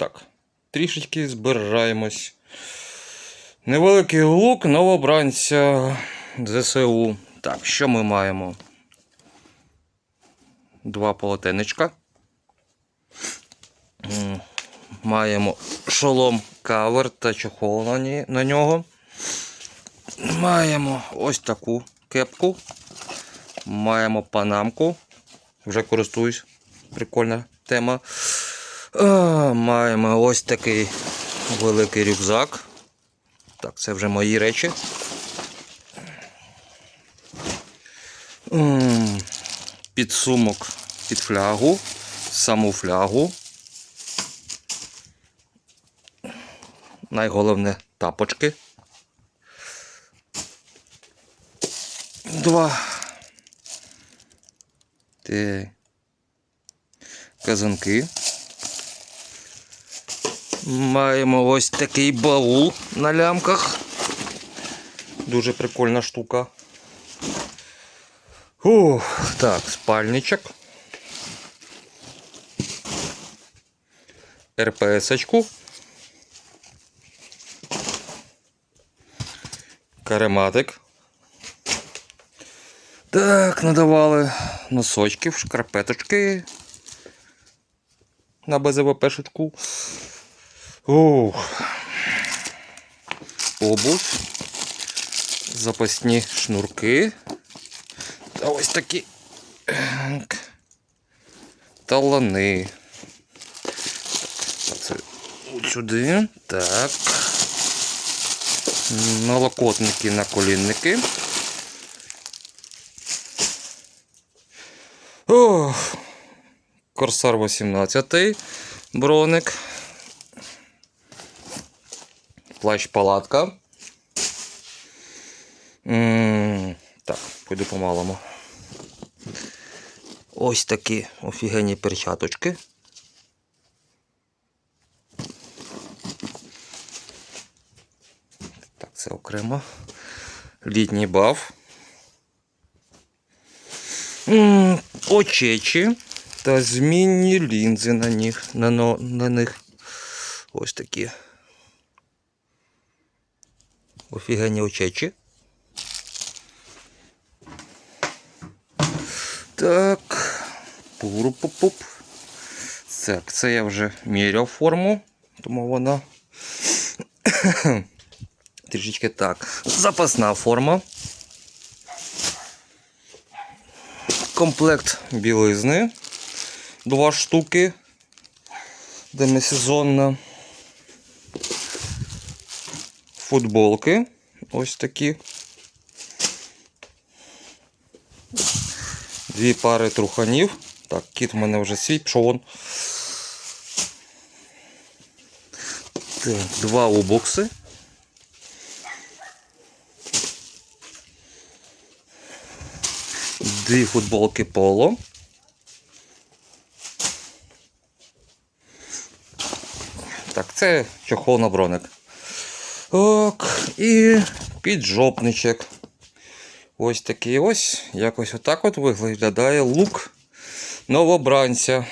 Так, трішечки збираємось. Невеликий лук новобранця ЗСУ. Так, що ми маємо? Два полотенечка. Маємо шолом кавер та чохол на, нього. Маємо ось таку кепку. Маємо панамку. Вже користуюсь. Прикольна тема. Маємо ось такий великий рюкзак. Так, це вже мої речі. Підсумок під флягу, саму флягу. Найголовне тапочки. Два. Ти. Казанки. Маємо ось такий баул на лямках. Дуже прикольна штука. Ух, так, спальничок. РПС-очку. Карематик. Так, надавали носочків, шкарпеточки на БЗВП-шечку. Ух. Обувь. Запасні шнурки. Та ось такі талани. Це сюди. Так. Налокотники, наколінники. Ох. Корсар 18 броник. Плащ палатка. Так, пойду по-малому. Ось такі офігенні перчаточки. Так, це окремо. Літній баф. Очечі та змінні лінзи на них. На, на них. Ось такі. Офігенні очечі. Так. Пуру-пуп-пуп. Так, це я вже міряв форму, тому вона трішечки так. Запасна форма. Комплект білизни. Два штуки. Демисезонна. Футболки. Ось такі. Дві пари труханів. Так, кіт в мене вже свій, пішов вон. Так, два убокси. Дві футболки поло. Так, це чохол на броник. Так, і піджопничок. Ось такий ось. Якось отак от виглядає лук новобранця.